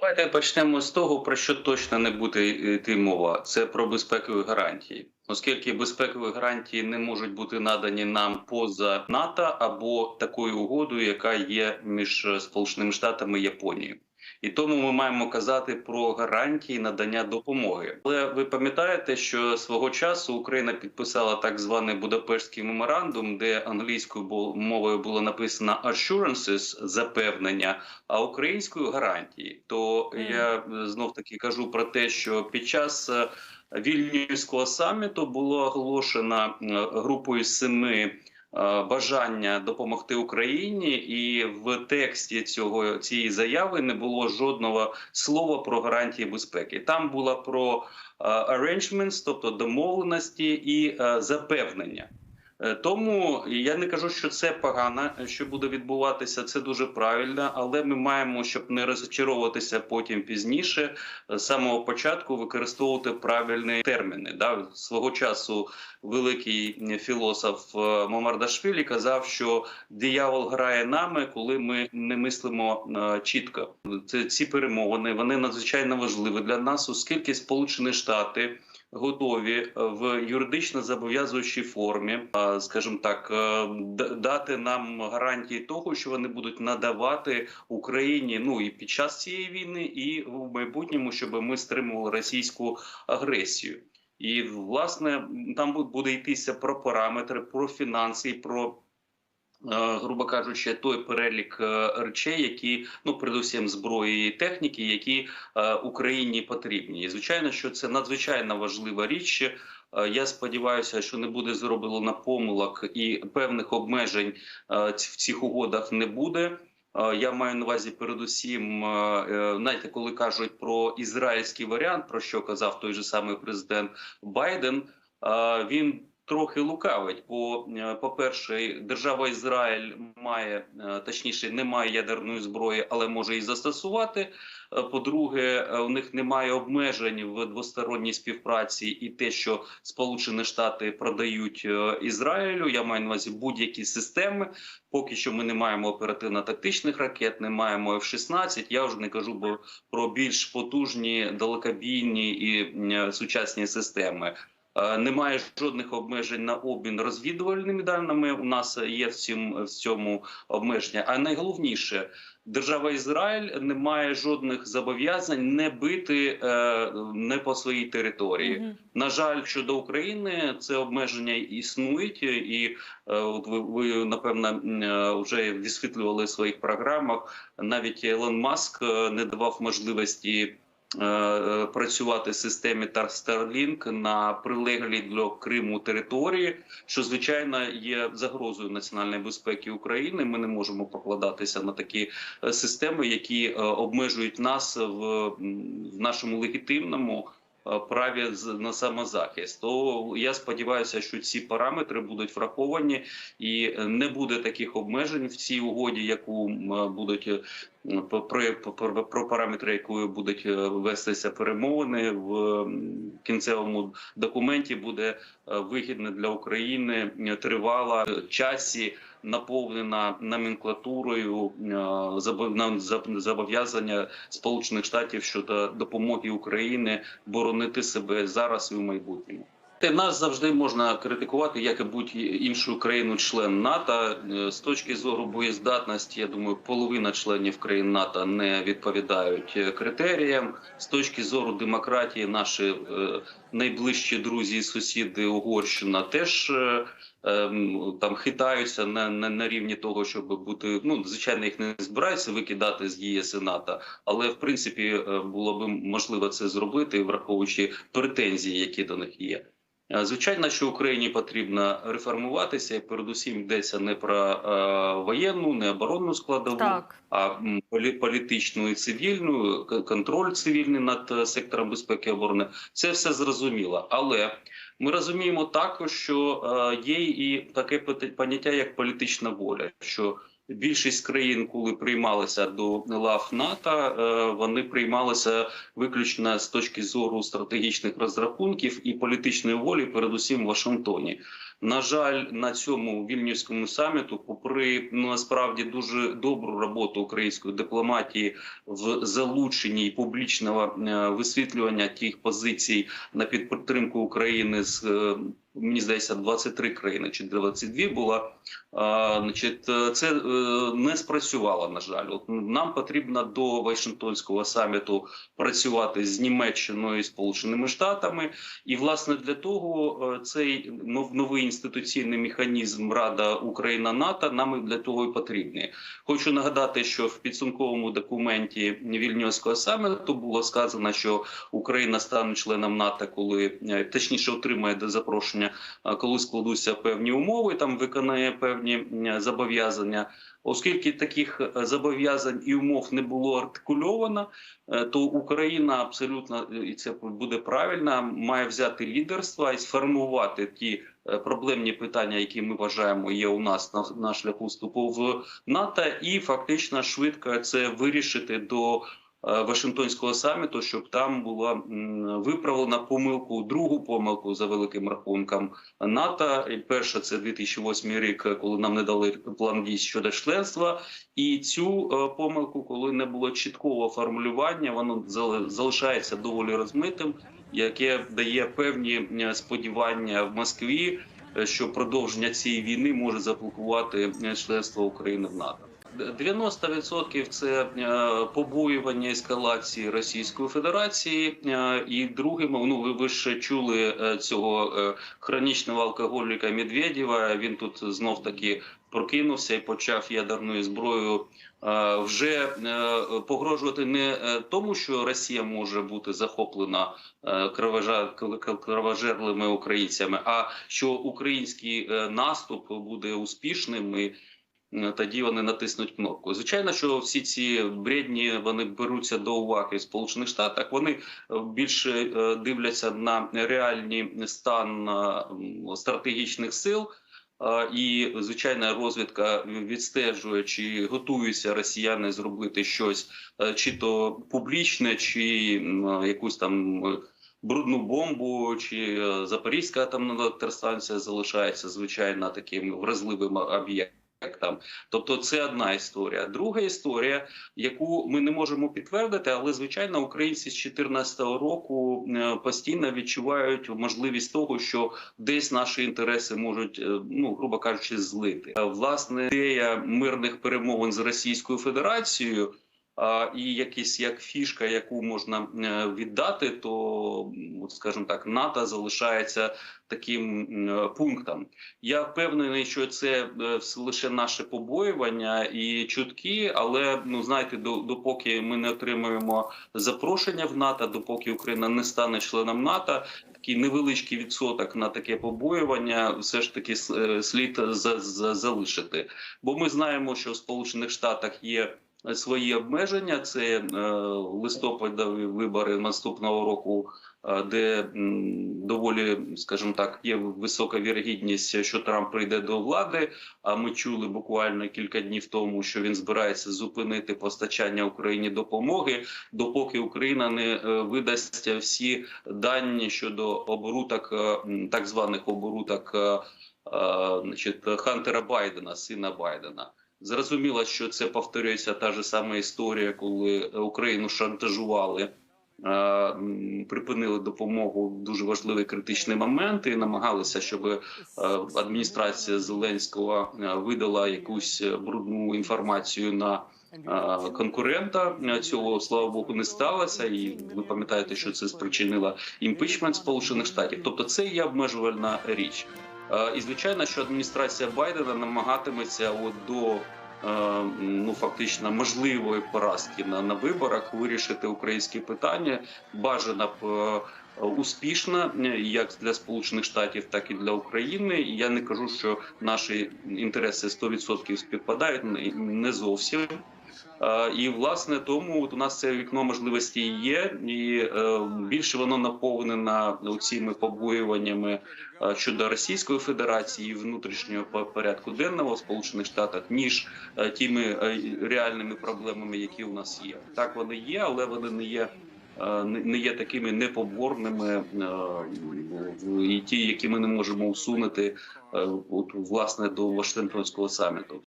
Давайте почнемо з того, про що точно не буде йти мова. Це про безпекові гарантії, оскільки безпекові гарантії не можуть бути надані нам поза НАТО або такою угодою, яка є між Сполученими Штатами і Японією. І тому ми маємо казати про гарантії надання допомоги. Але ви пам'ятаєте, що свого часу Україна підписала так званий Будапештський меморандум, де англійською мовою було написано assurances, запевнення, а українською гарантії. То mm. я знов таки кажу про те, що під час е, вільнюського саміту було оголошено е, групою семи бажання допомогти Україні, і в тексті цього цієї заяви не було жодного слова про гарантії безпеки. Там була про е, arrangements, тобто домовленості і е, запевнення. Е, тому я не кажу, що це погано, що буде відбуватися. Це дуже правильно, але ми маємо, щоб не розчаровуватися потім пізніше, з самого початку використовувати правильні терміни. Да? Свого часу великий філософ е, Момардашвілі казав, що диявол грає нами, коли ми не мислимо е, чітко. Це ці перемовини вони надзвичайно важливі для нас, оскільки Сполучені Штати готові е, в юридично зобов'язуючій формі, скажімо так, е, дати нам гарантії того, що вони будуть надавати Україні ну і під час цієї війни, і в майбутньому, щоб ми стримували російську агресію. І власне там буде йтися про параметри, про фінанси, про Е, грубо кажучи, той перелік е, речей, які ну передусім зброї і техніки, які е, Україні потрібні, і звичайно, що це надзвичайно важлива річ. Я сподіваюся, що не буде зроблено помилок і певних обмежень в цих угодах не буде. Я маю на увазі, передусім, знаєте, коли кажуть про ізраїльський варіант, про що казав той же самий президент Байден. Він трохи лукавить, бо е, по перше, держава Ізраїль має е, точніше не має ядерної зброї, але може її застосувати. Е, по-друге, у них немає обмежень в двосторонній співпраці, і те, що Сполучені Штати продають Ізраїлю. Я маю на увазі будь-які системи. Поки що ми не маємо оперативно-тактичних ракет, не маємо F-16. Я вже не кажу про більш потужні далекобійні і сучасні системи. Е, немає жодних обмежень на обмін розвідувальними даними. У нас є в цьому, в цьому обмеження. А найголовніше, держава Ізраїль не має жодних зобов'язань не бити е, не по своїй території. Mm -hmm. На жаль, щодо України це обмеження існують, і е, от ви, ви напевно вже висвітлювали в своїх програмах. Навіть Елон Маск не давав можливості. Е, е, працювати в системі Starlink на прилеглій до Криму території, що звичайно є загрозою національної безпеки України. Ми не можемо покладатися на такі е, системи, які обмежують нас в нашому легітимному. Праві на самозахист, то я сподіваюся, що ці параметри будуть враховані, і не буде таких обмежень в цій угоді, яку будуть про, про, про параметри, якою будуть е, вестися перемовини в кінцевому документі, буде е, вигідне для України е, тривала часі. Наповнена номенклатурою зобов'язання Сполучених Штатів щодо допомоги Україні боронити себе зараз і в майбутньому. Нас завжди можна критикувати, як і будь-іншу країну-член НАТО е, з точки зору боєздатності. Я думаю, половина членів країн НАТО не відповідають е, критеріям. З точки зору демократії, наші е, найближчі друзі і сусіди Угорщина теж ем, там хитаються на, на на, рівні того, щоб бути ну звичайно, їх не збираються викидати з ЄС і НАТО, але в принципі було б можливо це зробити, враховуючи претензії, які до них є. Е, звичайно, що Україні потрібно реформуватися, і передусім йдеться не про е, воєнну, не оборонну складову, так. а політичну і цивільну, контроль цивільний над е, сектором безпеки і оборони. Це все зрозуміло. Але ми розуміємо також, що є і таке поняття, як політична воля. що Більшість країн, коли приймалися до лав НАТО, е, вони приймалися виключно з точки зору стратегічних розрахунків і політичної волі, передусім в Вашингтоні. На жаль, на цьому вільнюському саміту, попри ну, насправді дуже добру роботу української дипломатії в залученні і публічного е, висвітлювання тих позицій на підтримку України з е, мені здається 23 країни чи 22 була. Значить, е, це е, не спрацювало. На жаль, от нам потрібно до Вашингтонського саміту працювати з Німеччиною і Сполученими Штатами, і власне для того е, цей нов- новий інституційний механізм Рада Україна НАТО нам для того і потрібний. Хочу нагадати, що в підсумковому документі Вільнюського саміту було сказано, що Україна стане членом НАТО, коли точніше отримає запрошення, коли складуться певні умови, там виконає певні зобов'язання. Оскільки таких е, зобов'язань і умов не було артикульовано, е, то Україна абсолютно і це буде правильно, має взяти лідерство і сформувати ті е, проблемні питання, які ми вважаємо є у нас на, на шляху вступу в НАТО, і фактично швидко це вирішити до Вашингтонського саміту, щоб там була виправлена помилку, другу помилку за великим рахунком НАТО. Перша це 2008 рік, коли нам не дали план дій щодо членства, і цю е, помилку, коли не було чіткого формулювання, воно зали- залишається доволі розмитим, яке дає певні е, сподівання в Москві, е, що продовження цієї війни може заблокувати е, членство України в НАТО. 90% це е, побоювання ескалації Російської Федерації, е, і другим, ну ви, ви ж чули е, цього хронічного алкоголіка Медведєва. Він тут знов таки прокинувся і почав ядерною зброєю вже погрожувати не тому, що Росія може бути захоплена кровожерлими українцями, а що український наступ буде успішним і тоді вони натиснуть кнопку. Звичайно, що всі ці бредні вони беруться до уваги в Сполучених Штатах. Вони е, більше е, дивляться на реальний стан е, стратегічних сил. Е, І звичайна розвідка відстежує, чи готуються росіяни зробити щось, е, чи то публічне, чи якусь там е, брудну бомбу, чи е, Запорізька атомна електростанція залишається звичайно таким вразливим об'єктом. Тобто, це одна історія. Друга історія, яку ми не можемо підтвердити, але звичайно, українці з 2014 року е, постійно відчувають можливість того, що десь наші інтереси можуть, е, ну грубо кажучи, злити. Е, Власне, ідея мирних перемовин з Російською Федерацією. І якісь як фішка, яку можна е, віддати, то скажімо так, НАТО залишається таким пунктом. Я впевнений, що це е, лише наше побоювання і чутки, але ну знаєте, до допоки ми не отримуємо запрошення в НАТО, допоки Україна не стане членом НАТО, такий невеличкий відсоток на таке побоювання, все ж таки е, слід за, за, залишити. Бо ми знаємо, що в Сполучених Штатах є. Свої обмеження це е, листопадові вибори наступного року, е, де доволі, скажімо так, є висока вірогідність, що Трамп прийде до влади. А ми чули буквально кілька днів тому, що він збирається зупинити постачання Україні допомоги, допоки Україна не е, видасть всі дані щодо оборудок, е, так званих оборудок, е, значить, Хантера Байдена, сина Байдена. Зрозуміло, що це повторюється та ж сама історія, коли Україну шантажували, е, припинили допомогу в дуже важливий критичний момент і намагалися, щоб е, адміністрація Зеленського е, видала якусь брудну інформацію на конкурента. Цього слава Богу не сталося, і ви пам'ятаєте, що це спричинило імпічмент Сполучених Штатів. Тобто, це є обмежувальна річ. Е, І звичайно, що адміністрація Байдена намагатиметься от до е, ну фактично можливої поразки на, на виборах вирішити українські питання. Бажано б е, успішно, е, як для Сполучених Штатів, так і для України. Я не кажу, що наші інтереси 100% співпадають не зовсім. Е, І власне тому от у нас це вікно можливості є, і е, більше воно наповнено цими побоюваннями е, щодо Російської Федерації і внутрішнього порядку денного в Сполучених Штатах, ніж тими реальними проблемами, які у нас є. Так вони є, але вони не є не є такими непоборними, і ті, які ми не можемо усунути, от власне до Вашингтонського саміту.